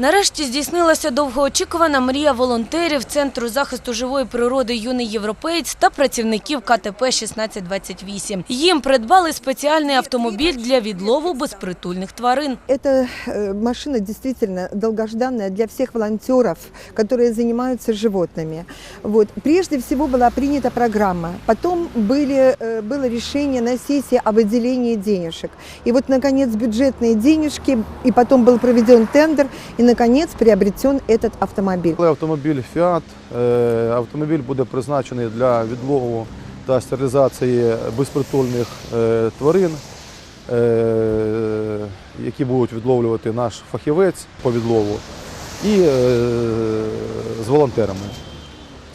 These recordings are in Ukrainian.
Нарешті здійснилася довгоочікувана мрія волонтерів Центру захисту живої природи «Юний європеєць» та працівників КТП 1628. Їм придбали спеціальний автомобіль для відлову безпритульних тварин. Эта э, машина действительно долгожданная для всех волонтеров, которые занимаются животными. Вот. Прежде всего была принята программа, потом были, э, было решение на сессии о выделении денежек. И вот, наконец, бюджетные денежки, и потом был проведен тендер, и, наконец, приобретен этот автомобиль. Автомобіль Fiat, е, автомобіль буде призначений для відлову та стерилізації безпритульних е, тварин, е, які будуть відловлювати наш фахівець по відлову, і з волонтерами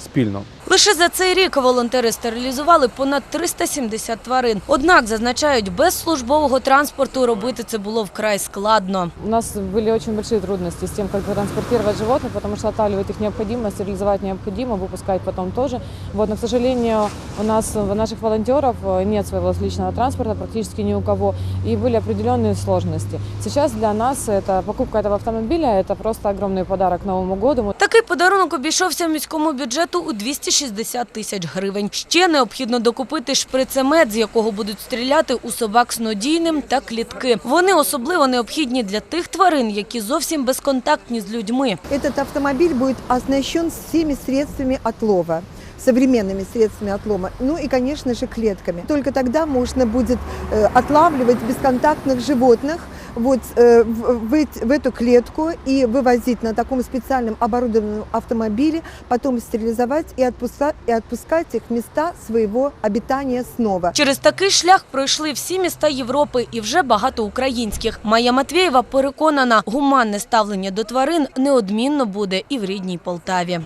спільно. Лише за цей рік волонтери стерилізували понад 370 тварин. Однак, зазначають, без службового транспорту робити це було вкрай складно. У нас были очень большие трудности с тем, как транспортировать животных, потому что отлавливать их необходимо, стерилизовать необходимо, выпускать потом тоже. Вот, но, к сожалению, у нас, у наших волонтеров э, нет своего личного транспорта практически ни у кого, и были определенные сложности. Сейчас для нас это покупка этого автомобиля – это просто огромный подарок к Новому году. Мы Такий подарунок обійшовся міському бюджету у 260 тисяч гривень. Ще необхідно докупити шприцемет, з якого будуть стріляти у собак снодійним та клітки. Вони особливо необхідні для тих тварин, які зовсім безконтактні з людьми. Цей автомобіль буде оснащений всіми средствами отлова современными средствами отлома, ну и, конечно же, клетками. Только тогда можно будет э, отлавливать бесконтактных животных вот, э, в, в эт- в эту клетку и вывозить на таком специальном оборудованном автомобиле, потом стерилизовать и, отпуска- и отпускать их в места своего обитания снова. Через такий шлях пройшли всі міста Європи і вже багато українських. Майя Матвєєва переконана, гуманне ставлення до тварин неодмінно буде і в рідній Полтаві.